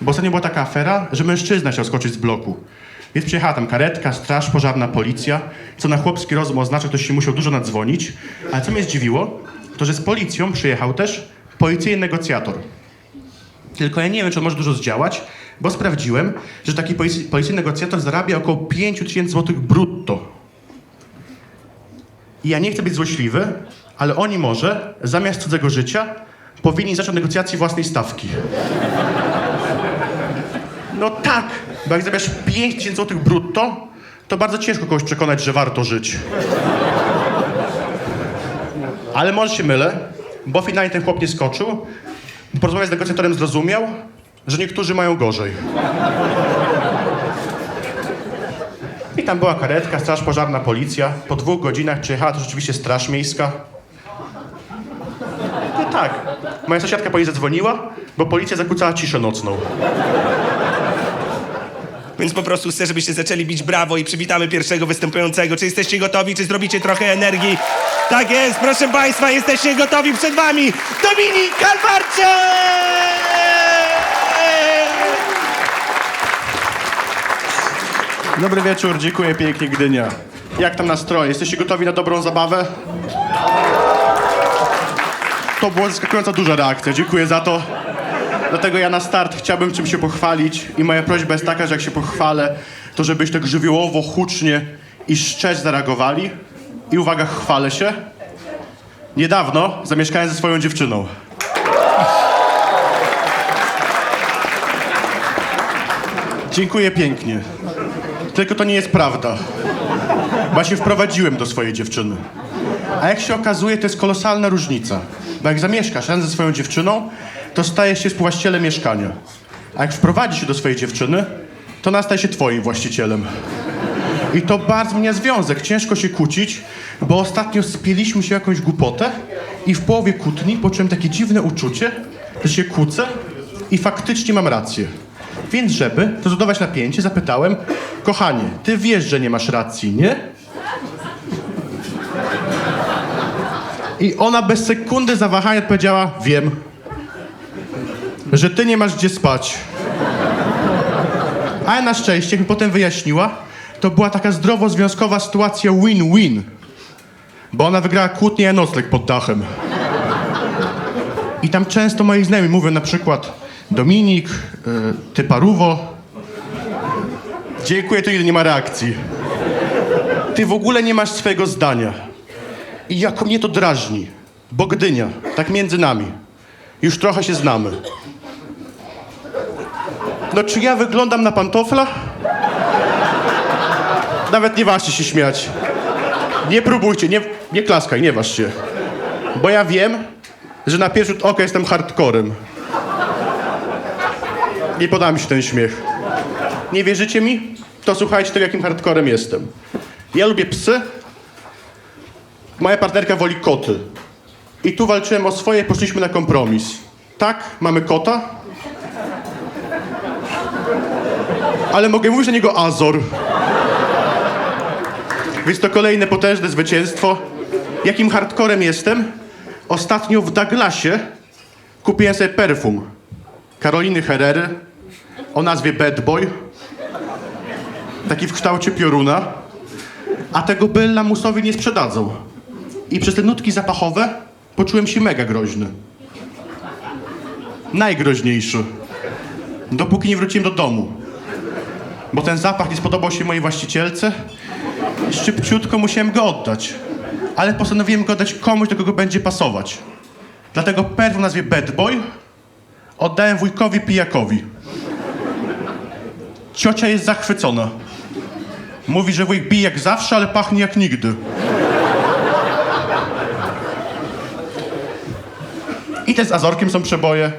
Bo ostatnio była taka afera, że mężczyzna chciał skoczyć z bloku. Więc przyjechała tam karetka, straż pożarna, policja, co na chłopski rozum oznacza, że ktoś się musiał dużo nadzwonić. Ale co mnie zdziwiło, to że z policją przyjechał też policyjny negocjator. Tylko ja nie wiem, czy on może dużo zdziałać, bo sprawdziłem, że taki policy, policyjny negocjator zarabia około 5 tysięcy złotych brutto. I ja nie chcę być złośliwy, ale oni może, zamiast cudzego życia, powinni zacząć negocjacje własnej stawki. No tak, bo jak zarabiasz 5 tysięcy złotych brutto, to bardzo ciężko kogoś przekonać, że warto żyć. Ale może się mylę, bo finalnie ten chłop nie skoczył. Porozmawiać z negocjatorem zrozumiał, że niektórzy mają gorzej. I tam była karetka, straż pożarna, policja. Po dwóch godzinach przyjechała to rzeczywiście straż miejska. No tak. Moja sąsiadka po niej zadzwoniła, bo policja zakłócała ciszę nocną. Więc po prostu chcę, żebyście zaczęli bić brawo i przywitamy pierwszego występującego. Czy jesteście gotowi? Czy zrobicie trochę energii? Tak jest, proszę Państwa, jesteście gotowi przed Wami Dominik Kalwarczyk! Dobry wieczór, dziękuję pięknie Gdynia. Jak tam nastroje? Jesteście gotowi na dobrą zabawę? To była zaskakująco duża reakcja, dziękuję za to. Dlatego ja na start chciałbym czym się pochwalić i moja prośba jest taka, że jak się pochwalę, to żebyś tak żywiołowo, hucznie i szczerze zareagowali. I uwaga, chwalę się. Niedawno zamieszkałem ze swoją dziewczyną. Dziękuję pięknie. Tylko to nie jest prawda. Bo się wprowadziłem do swojej dziewczyny. A jak się okazuje, to jest kolosalna różnica. Bo jak zamieszkasz razem ze swoją dziewczyną, to stajesz się współwłaścicielem mieszkania. A jak wprowadzisz się do swojej dziewczyny, to ona staje się twoim właścicielem. I to bardzo mnie związek. Ciężko się kłócić, bo ostatnio spieliśmy się jakąś głupotę i w połowie kłótni poczułem takie dziwne uczucie, że się kłócę i faktycznie mam rację. Więc żeby to zbudować napięcie, zapytałem, kochanie, ty wiesz, że nie masz racji, nie? I ona bez sekundy zawahania odpowiedziała, wiem, że ty nie masz gdzie spać. Ale na szczęście, jak mi potem wyjaśniła, to była taka zdrowo-związkowa sytuacja win-win. Bo ona wygrała kłótnię, nocleg pod dachem. I tam często moi znajomi mówią na przykład Dominik, y, ty paruwo. Dziękuję, to ile nie ma reakcji. Ty w ogóle nie masz swojego zdania. I jako mnie to drażni. Bo Gdynia, tak między nami. Już trochę się znamy. No czy ja wyglądam na pantofla? Nawet nie ważcie się śmiać. Nie próbujcie, nie, nie klaskaj, nie waż się. Bo ja wiem, że na pierwszy rzut oka jestem hardcorem. Nie poda mi się ten śmiech. Nie wierzycie mi? To słuchajcie tego, jakim hardcorem jestem. Ja lubię psy. Moja partnerka woli koty. I tu walczyłem o swoje, poszliśmy na kompromis. Tak, mamy kota. Ale mogę mówić na niego Azor. Więc to kolejne potężne zwycięstwo. Jakim hardcorem jestem? Ostatnio w Douglasie kupiłem sobie perfum. Karoliny Herrery o nazwie Bad Boy. Taki w kształcie pioruna. A tego Bella Musowi nie sprzedadzą. I przez te nutki zapachowe poczułem się mega groźny. Najgroźniejszy. Dopóki nie wróciłem do domu. Bo ten zapach nie spodobał się mojej właścicielce. Szybciutko musiałem go oddać. Ale postanowiłem go oddać komuś, do kogo będzie pasować. Dlatego perfum o nazwie Bad Boy oddałem wujkowi pijakowi. Ciocia jest zachwycona. Mówi, że wujek bije jak zawsze, ale pachnie jak nigdy. I też z Azorkiem są przeboje,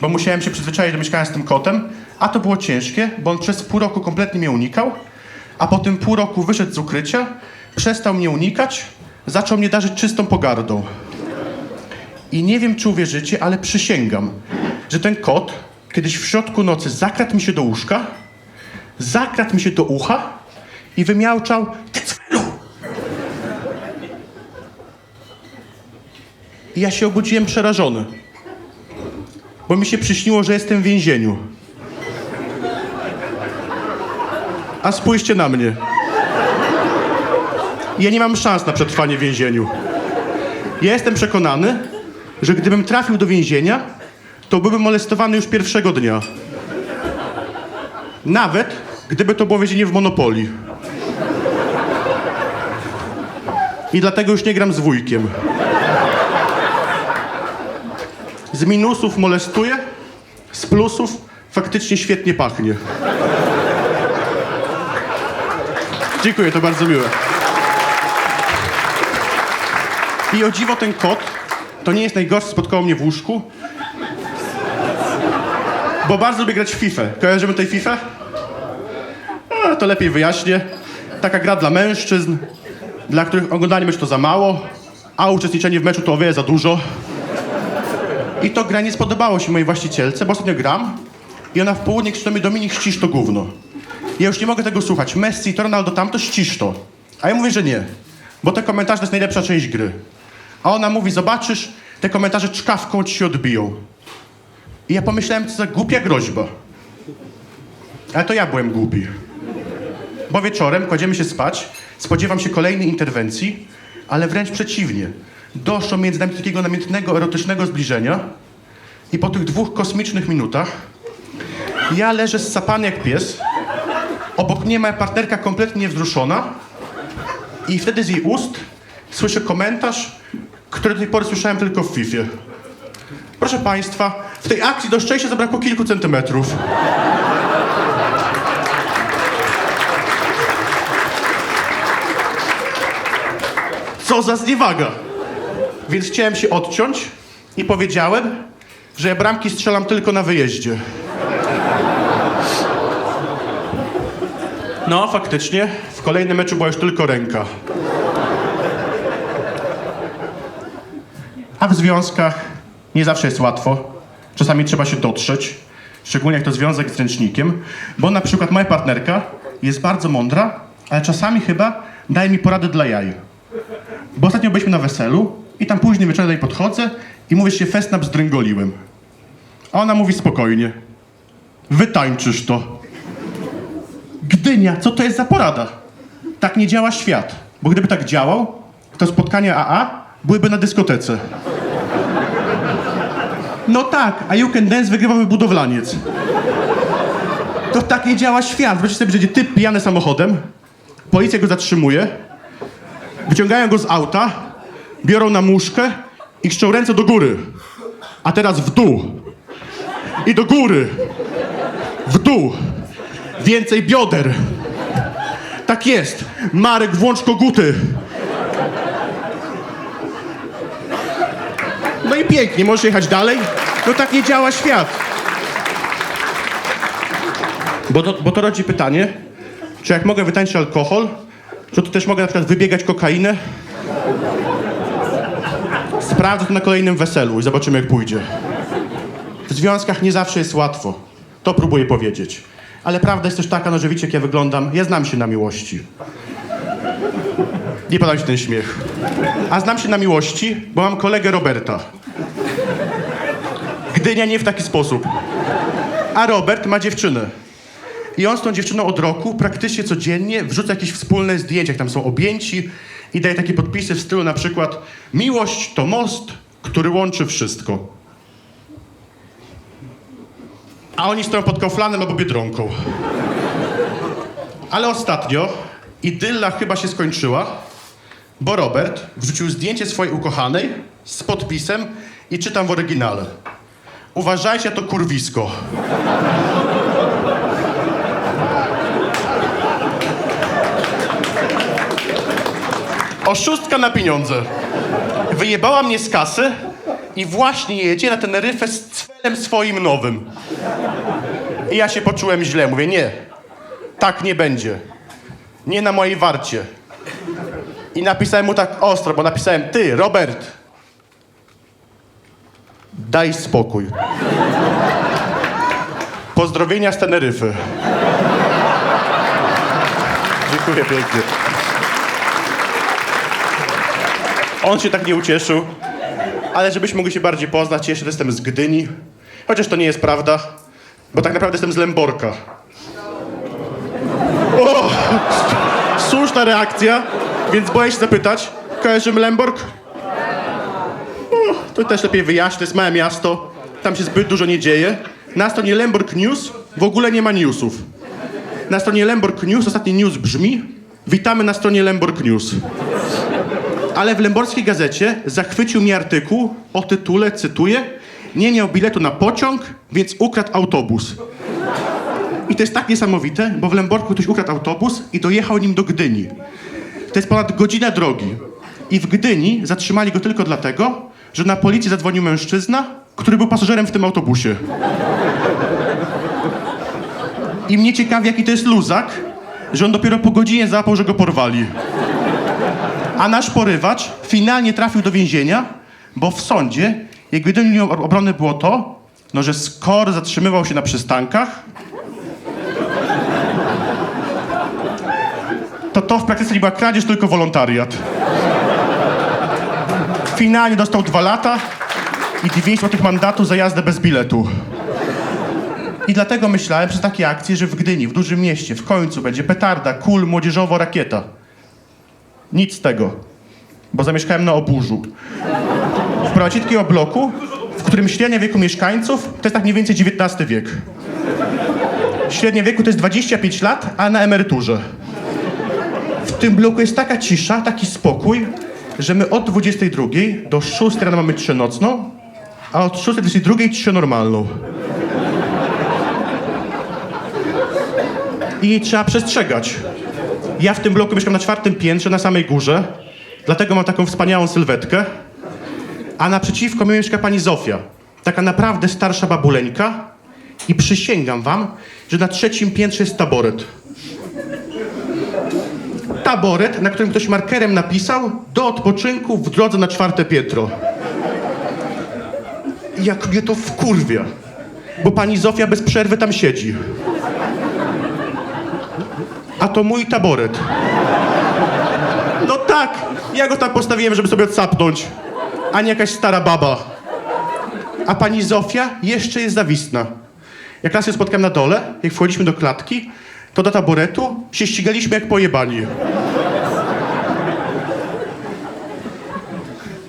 bo musiałem się przyzwyczaić do mieszkania z tym kotem, a to było ciężkie, bo on przez pół roku kompletnie mnie unikał, a po tym pół roku wyszedł z ukrycia, przestał mnie unikać, zaczął mnie darzyć czystą pogardą. I nie wiem, czy uwierzycie, ale przysięgam, że ten kot kiedyś w środku nocy zakradł mi się do łóżka, zakradł mi się do ucha i wymiałczał Ty I ja się obudziłem przerażony. Bo mi się przyśniło, że jestem w więzieniu. A spójrzcie na mnie. Ja nie mam szans na przetrwanie w więzieniu. Ja jestem przekonany, że gdybym trafił do więzienia, to byłbym molestowany już pierwszego dnia. Nawet gdyby to było więzienie w Monopolii. I dlatego już nie gram z wujkiem. Z minusów molestuję, z plusów faktycznie świetnie pachnie. Dziękuję, to bardzo miłe. I o dziwo ten kot to nie jest najgorszy, spotkało mnie w łóżku, bo bardzo lubię grać w FIFA. Kojarzymy tej FIFA? A, to lepiej wyjaśnię. Taka gra dla mężczyzn, dla których oglądanie meczu to za mało, a uczestniczenie w meczu to o wiele za dużo. I to gra nie spodobało się mojej właścicielce, bo ostatnio gram i ona w południe krzyczy do mnie Dominik ścisz to gówno. Ja już nie mogę tego słuchać. Messi, to Ronaldo, tamto ścisz to. A ja mówię, że nie, bo te komentarze to jest najlepsza część gry. A ona mówi, zobaczysz, te komentarze czkawką ci się odbiją. I ja pomyślałem, co za głupia groźba. Ale to ja byłem głupi. Bo wieczorem kładziemy się spać, spodziewam się kolejnej interwencji, ale wręcz przeciwnie. Doszło między nami takiego namiętnego, erotycznego zbliżenia i po tych dwóch kosmicznych minutach ja leżę ssapany jak pies, obok mnie moja partnerka kompletnie niewzruszona i wtedy z jej ust słyszę komentarz, który do tej pory słyszałem tylko w FIFA. Proszę Państwa, w tej akcji do szczęścia zabrakło kilku centymetrów. Co za zniewaga! Więc chciałem się odciąć i powiedziałem, że ja bramki strzelam tylko na wyjeździe. No, faktycznie, w kolejnym meczu była już tylko ręka. A w związkach nie zawsze jest łatwo. Czasami trzeba się dotrzeć, szczególnie jak to związek z ręcznikiem, bo na przykład moja partnerka jest bardzo mądra, ale czasami chyba daje mi porady dla jaj. Bo ostatnio byliśmy na weselu i tam później wieczorem podchodzę i mówię, się festnap zdręgoliłem. A ona mówi spokojnie. Wytańczysz to. Gdynia, co to jest za porada? Tak nie działa świat. Bo gdyby tak działał, to spotkania AA byłyby na dyskotece. No tak, a You Can Dance wygrywałby budowlaniec. To tak nie działa świat. Wyobraźcie sobie, że typ pijany samochodem, policja go zatrzymuje, wyciągają go z auta, biorą na muszkę i krzczą ręce do góry. A teraz w dół. I do góry. W dół. Więcej bioder. Tak jest. Marek, włącz koguty. No i pięknie, możesz jechać dalej. No tak nie działa świat. Bo to, bo to rodzi pytanie, czy jak mogę wytańczyć alkohol, to też mogę na przykład wybiegać kokainę? Sprawdzę to na kolejnym weselu i zobaczymy jak pójdzie. W związkach nie zawsze jest łatwo. To próbuję powiedzieć. Ale prawda jest też taka, no że wiecie jak ja wyglądam. Ja znam się na miłości. Nie mi się ten śmiech. A znam się na miłości, bo mam kolegę Roberta. Gdynia nie w taki sposób. A Robert ma dziewczynę. I on z tą dziewczyną od roku praktycznie codziennie wrzuca jakieś wspólne zdjęcia, jak tam są objęci i daje takie podpisy w stylu na przykład Miłość to most, który łączy wszystko. A oni stoją pod Kauflandem albo Biedronką. Ale ostatnio idylla chyba się skończyła, bo Robert wrzucił zdjęcie swojej ukochanej z podpisem i czytam w oryginale. Uważajcie, to kurwisko. Oszustka na pieniądze. Wyjebała mnie z kasy i właśnie jedzie na Teneryfę z cwelem swoim nowym. I ja się poczułem źle. Mówię, nie, tak nie będzie. Nie na mojej warcie. I napisałem mu tak ostro, bo napisałem, ty, Robert, daj spokój. Pozdrowienia z Teneryfy. Dziękuję pięknie. On się tak nie ucieszył, ale żebyśmy mogli się bardziej poznać, jeszcze jestem z Gdyni. Chociaż to nie jest prawda, bo tak naprawdę jestem z Lęborka. O, słuszna reakcja, więc boję się zapytać. Kojarzymy Lemborg? O, to też lepiej wyjaśnię, to jest małe miasto. Tam się zbyt dużo nie dzieje. Na stronie Lemborg News w ogóle nie ma newsów. Na stronie Lemborg News ostatni news brzmi Witamy na stronie Lemborg News. Ale w Lemborskiej Gazecie zachwycił mnie artykuł o tytule, cytuję, nie miał biletu na pociąg, więc ukradł autobus. I to jest tak niesamowite, bo w Lęborku ktoś ukradł autobus i dojechał nim do Gdyni. To jest ponad godzina drogi. I w Gdyni zatrzymali go tylko dlatego, że na policję zadzwonił mężczyzna, który był pasażerem w tym autobusie. I mnie ciekawi, jaki to jest luzak, że on dopiero po godzinie załapał, że go porwali. A nasz porywacz finalnie trafił do więzienia, bo w sądzie jego jedyną linią obrony było to, no, że skoro zatrzymywał się na przystankach, to to w praktyce nie była kradzież, tylko wolontariat. Finalnie dostał dwa lata i 200 złotych mandatu za jazdę bez biletu. I dlatego myślałem przez takie akcje, że w Gdyni, w dużym mieście, w końcu będzie petarda, kul, młodzieżowo, rakieta. Nic z tego, bo zamieszkałem na oburzu. Wprowadzicie takiego bloku, w którym średnia wieku mieszkańców to jest tak mniej więcej XIX wiek. Średnia wieku to jest 25 lat, a na emeryturze. W tym bloku jest taka cisza, taki spokój, że my od 22 do 6 rano mamy ciszę nocną, a od 6 do 22 ciszę normalną. I trzeba przestrzegać. Ja w tym bloku mieszkam na czwartym piętrze, na samej górze, dlatego mam taką wspaniałą sylwetkę. A naprzeciwko mnie mieszka pani Zofia, taka naprawdę starsza babuleńka i przysięgam wam, że na trzecim piętrze jest taboret taboret, na którym ktoś markerem napisał do odpoczynku w drodze na czwarte piętro. Jak mnie to wkurwia, bo pani Zofia bez przerwy tam siedzi. A to mój taboret. No tak, ja go tam postawiłem, żeby sobie odsapnąć, a nie jakaś stara baba. A pani Zofia jeszcze jest zawistna. Jak raz się spotkałem na dole, jak wchodziliśmy do klatki, to do taboretu się ścigaliśmy jak pojebani.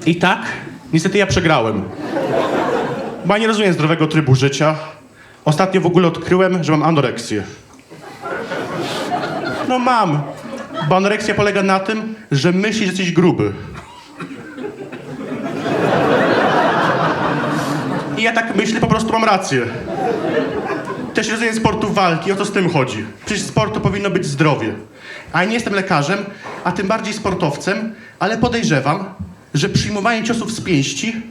I tak, niestety ja przegrałem. Bo ja nie rozumiem zdrowego trybu życia. Ostatnio w ogóle odkryłem, że mam anoreksję. No mam. Bo anoreksja polega na tym, że myślisz, że jesteś gruby. I ja tak myślę, po prostu mam rację. Też rozumiem sportu walki, o co z tym chodzi. Przecież sportu powinno być zdrowie. A nie jestem lekarzem, a tym bardziej sportowcem, ale podejrzewam, że przyjmowanie ciosów z pięści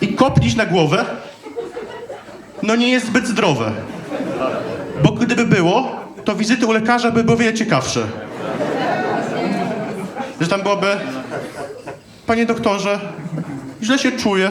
i kopnić na głowę, no nie jest zbyt zdrowe. Bo gdyby było, to wizyty u lekarza by były wiele ciekawsze. Że tam byłoby, panie doktorze, źle się czuję.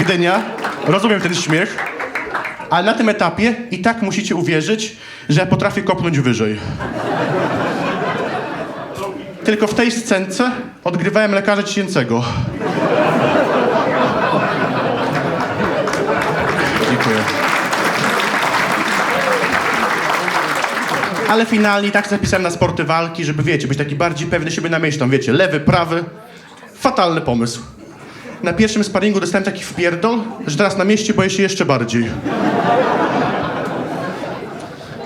Gdynia, rozumiem ten śmiech, ale na tym etapie i tak musicie uwierzyć, że potrafię kopnąć wyżej. Tylko w tej scence odgrywałem lekarza ciśnięcego. Dziękuję. Ale finalnie tak zapisałem na sporty walki, żeby wiecie, być taki bardziej pewny siebie na myśl. Tam wiecie, lewy, prawy. Fatalny pomysł. Na pierwszym sparingu dostałem taki wpierdol, że teraz na mieście boję się jeszcze bardziej.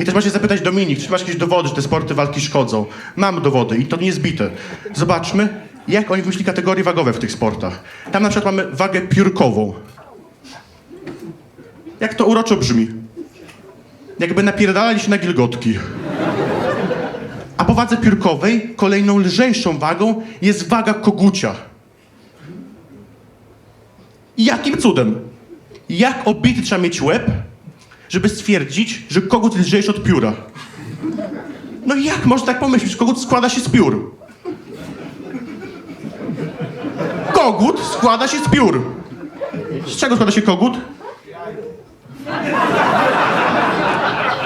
I też macie zapytać Dominik, czy masz jakieś dowody, że te sporty walki szkodzą? Mam dowody i to nie. Zobaczmy, jak oni wyszli kategorie wagowe w tych sportach. Tam na przykład mamy wagę piórkową. Jak to uroczo brzmi. Jakby napierdalali się na gilgotki. A po wadze piórkowej kolejną lżejszą wagą jest waga kogucia. Jakim cudem? Jak obity trzeba mieć łeb, żeby stwierdzić, że kogut jest lżejszy od pióra? No jak można tak pomyśleć? Kogut składa się z piór. Kogut składa się z piór. Z czego składa się kogut?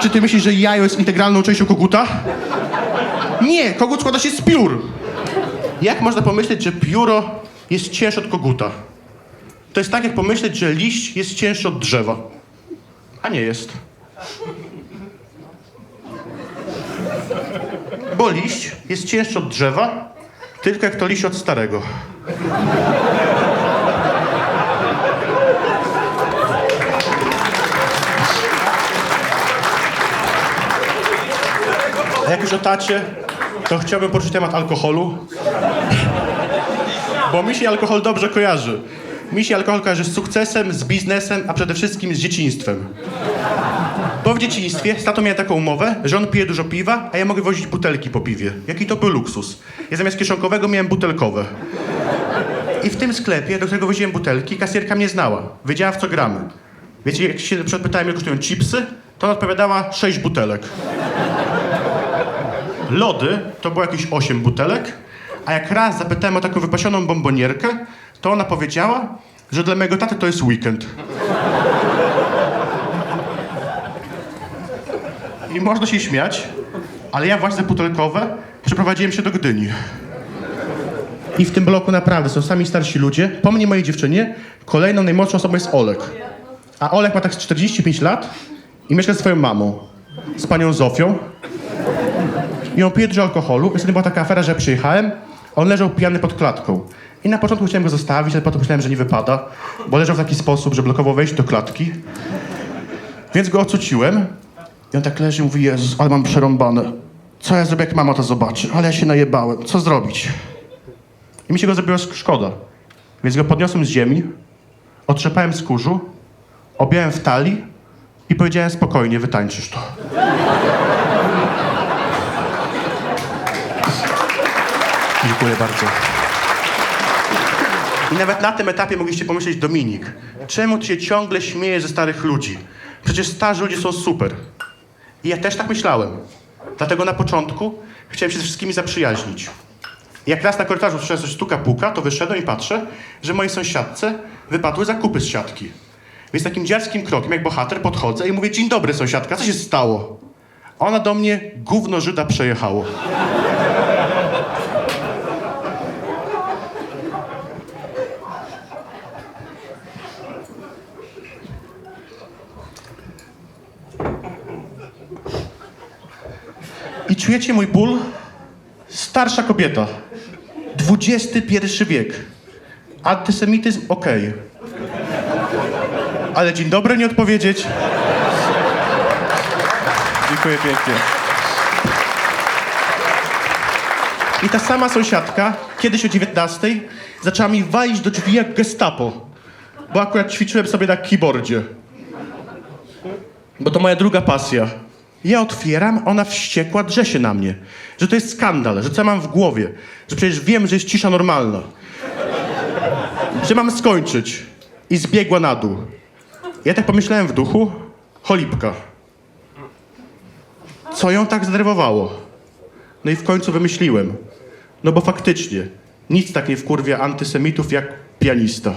czy ty myślisz, że jajo jest integralną częścią koguta? Nie, kogut składa się z piór. Jak można pomyśleć, że pióro jest cięższe od koguta? To jest tak, jak pomyśleć, że liść jest cięższy od drzewa. A nie jest. Bo liść jest cięższy od drzewa, tylko jak to liść od starego. A jak już o tacie, to chciałbym poruszyć temat alkoholu. Bo mi się alkohol dobrze kojarzy. Mi się alkohol kojarzy z sukcesem, z biznesem, a przede wszystkim z dzieciństwem. Bo w dzieciństwie z tatą miałem taką umowę, że on pije dużo piwa, a ja mogę wozić butelki po piwie. Jaki to był luksus. Ja zamiast kieszonkowego miałem butelkowe. I w tym sklepie, do którego woziłem butelki, kasjerka mnie znała. Wiedziała, w co gramy. Wiecie, jak się na przykład pytałem, ile kosztują chipsy, to odpowiadała sześć butelek. Lody to było jakieś 8 butelek, a jak raz zapytałem o taką wypasioną bombonierkę, to ona powiedziała, że dla mojego taty to jest weekend. I można się śmiać, ale ja właśnie butelkowe przeprowadziłem się do Gdyni. I w tym bloku naprawdę są sami starsi ludzie. Po mnie, mojej dziewczynie, kolejną najmłodszą osobą jest Olek. A Olek ma tak z 45 lat i mieszka ze swoją mamą, z panią Zofią, i on pije dużo alkoholu. Wtedy była taka afera, że przyjechałem, on leżał pijany pod klatką. I na początku chciałem go zostawić, ale potem myślałem, że nie wypada, bo leżał w taki sposób, że blokował wejść do klatki. Więc go ocuciłem i on tak leży i mówi, Jezus, ale mam przerąbane. Co ja zrobię, jak mama to zobaczy? Ale ja się najebałem. Co zrobić? I mi się go zrobiło szkoda. Więc go podniosłem z ziemi, otrzepałem z kurzu, objąłem w talii i powiedziałem spokojnie, wytańczysz to. Dziękuję bardzo. I nawet na tym etapie mogliście pomyśleć, Dominik, czemu ty się ciągle śmiejesz ze starych ludzi? Przecież starzy ludzie są super. I ja też tak myślałem. Dlatego na początku chciałem się ze wszystkimi zaprzyjaźnić. Jak raz na korytarzu słyszałem coś stuka puka, to wyszedłem i patrzę, że mojej sąsiadce wypadły zakupy z siatki. Więc takim dziarskim krokiem, jak bohater, podchodzę i mówię, dzień dobry sąsiadka, co się stało? Ona do mnie, gówno Żyda przejechało. I czujecie mój ból? Starsza kobieta. XXI wiek. Antysemityzm okej. Ale dzień dobry nie odpowiedzieć. Dziękuję pięknie. I ta sama sąsiadka, kiedyś o 19, zaczęła mi walić do drzwi jak gestapo. Bo akurat ćwiczyłem sobie na keyboardzie. Bo to moja druga pasja. Ja otwieram, ona wściekła, drze się na mnie. Że to jest skandal, że co mam w głowie. Że przecież wiem, że jest cisza normalna. Że mam skończyć. I zbiegła na dół. Ja tak pomyślałem w duchu, cholipka. Co ją tak zdenerwowało? No i w końcu wymyśliłem. No bo faktycznie, nic tak nie wkurwia antysemitów jak pianista.